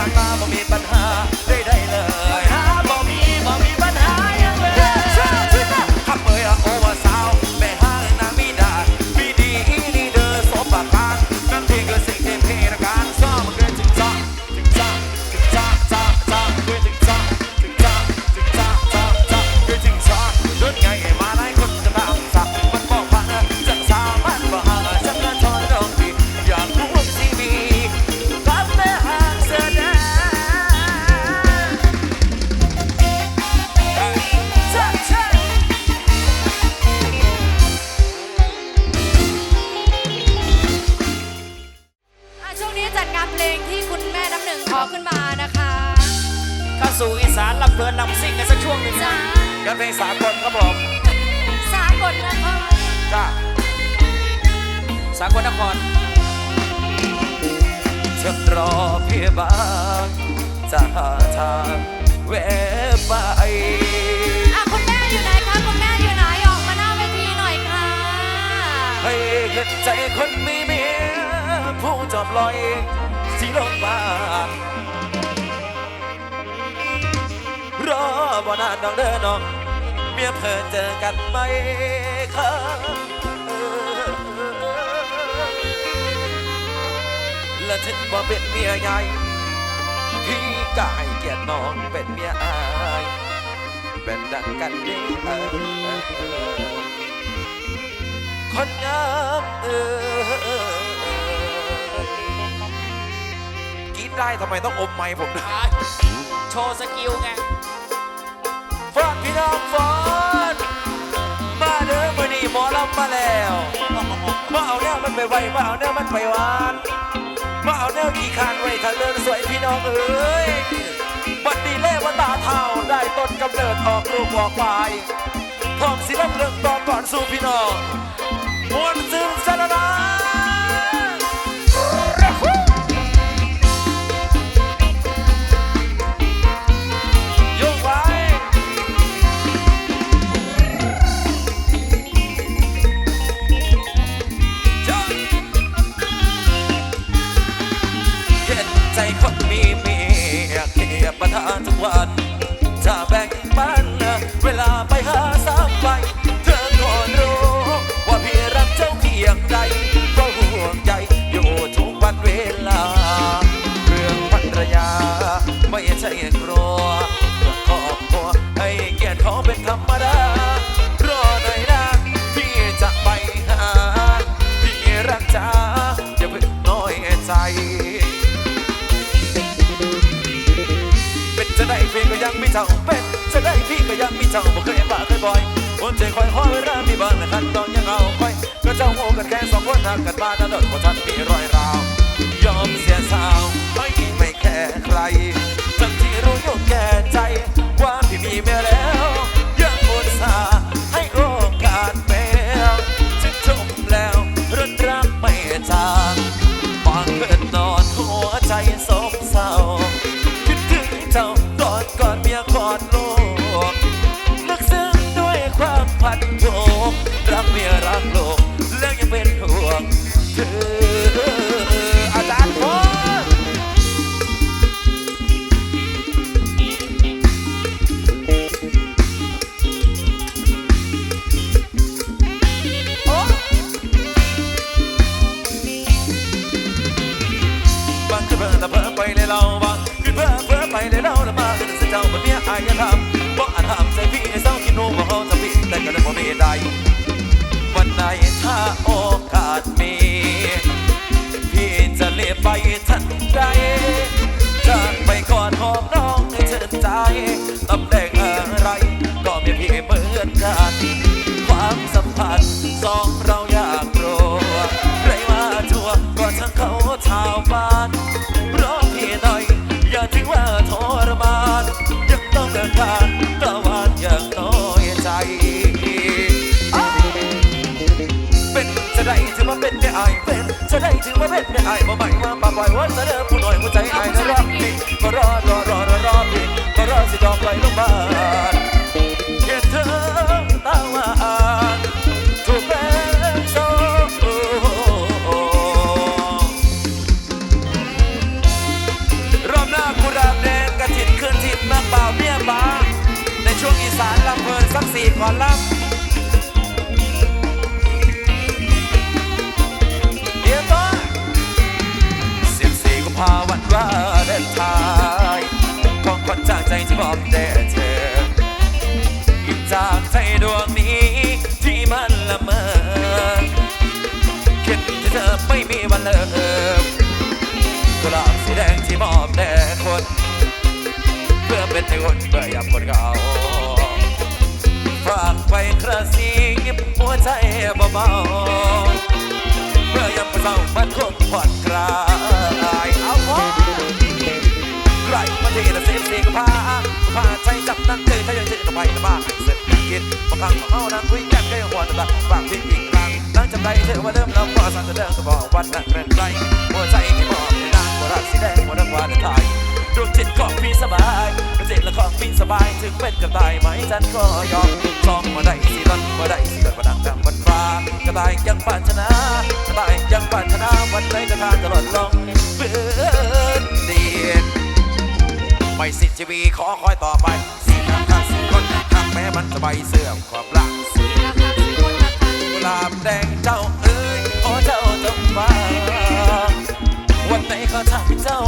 ฟังมาบ่มีปัญหา สากลนครฉันรอพี่บางจะหาทางแวบไปคุณแม่อยู่ไหนคะคุณแม่อยู่ไหนออกมาหน้าเวทีหน่อยค่ะ ให้เห็นใจคนมีเมียผู้จอบลอยสีลงมารอบ่นานน้องเด้อน้อง เมียเพิ่เจอกันไหมครับ ละฉันว่าเป็นเมียใหญ่พี่กายเกียรติน้องเป็นเมียอายเป็นดังกันดีเออคนงามเออกรีดได้ทำไมต้องอมไม้ผมโชว์สกิลไงฟอนพี่น้องฟอนมาเด้อมือนี่หมอลำมาแล้วมาเอาเน่วมันไปไวมาเอาเน่วมันไปหวาน มาเอาแนวอีคันไว้ทะเลิงสวยพี่น้องเอ้ยบัดดีเล่บันตาเท่าได้ต้นกำเนิดออกลูกออกไปพร้อมสิลำเลิกต่อก่อนสู่พี่น้องมวนซึ้งสารนา ได้พี่ก็ยังมีเจ้าบ่เคยเห็บ่าเคยบ่อยคนใจคอยห้อยเวลามีบ้านขันตอนยังเอาคอยก็เจ้าโง่กันแค่สองคนทางกันมาตลอดหัว ถือว่าเป็นไม่อายบ่ใหม่ว่าป่าปล่อยว่าเสนอผู้หน่อยหัวใจอายนะรอบนี้ก็รอรอรอรอรอพี่ก็รอสิดอกไหลลงมาเห็นเธอตาวานถูกแบ่งโซ่รอบหน้ากูรามแดงกระถินคืนถิ่นมาเปล่าเมียบาในช่วงอีสานลำเพลินสักสี่ก่อนลำ นทายของคนจากใจที่บอกแด่เธอจากใจดวงนี้ที่มันละเมอคิดที่เธอไม่มีวันเลิกกุหลาบสีแดงที่มอบแด่คน เพื่อเป็นในคนเพื่อยามคนเหงาฝากไปคราสีบหัวใจเบาๆเพื่อยามเศร้ามันคงผ่อนคลาย สียสีก็พาพาใจจับนั่งเจอถ้ายังเจอกับไปนะบ้าเสร็จกินบางครั้งของเขานั่งคุยกันก็ยังหัวตาฝากทิ้งอีกครั้งนั่งจำได้เธอว่าเดิมแล้วก็สั่นจะเดินก็บอกวันนั้นเป็นไรหัวใจที่มอบในนางหัวรักสีแดงหัวรักวาในไทยดวงจิตของพี่สบายดวงจิตและของพี่สบายถึงเป็นกระต่ายไหมจันก็ยอมซองมาได้สีดอนมาได้สีดอนมาดังดังวันฟ้ากระต่ายยังปรารถนากระต่ายยังปรารถนาวันไหนจะทางตลอดลองเพื่อ ไม่สิ้นชีวีขอคอยต่อไปสีน้ำข้างสีคนข้าแม้มันจะใบเสื่อมความรักสีละค่ะสีคนกุหลาบแดงเจ้าเอ้ยขอเจ้าจงมาวันไหนเขาทำเจ้า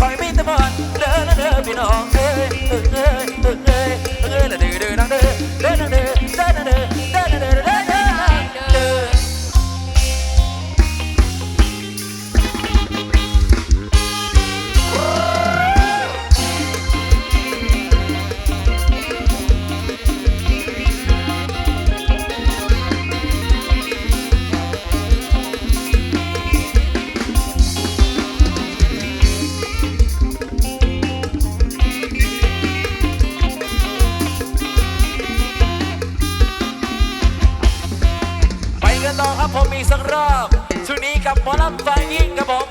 คอยมีแต่บอนเด้อเด้อพี่น้องเอ้ยเอ้ยเอ้ยเอ้ยเอ้ยเด้อเด้อนังเด้อเด้อเด้อเด้อ นี่กระบอ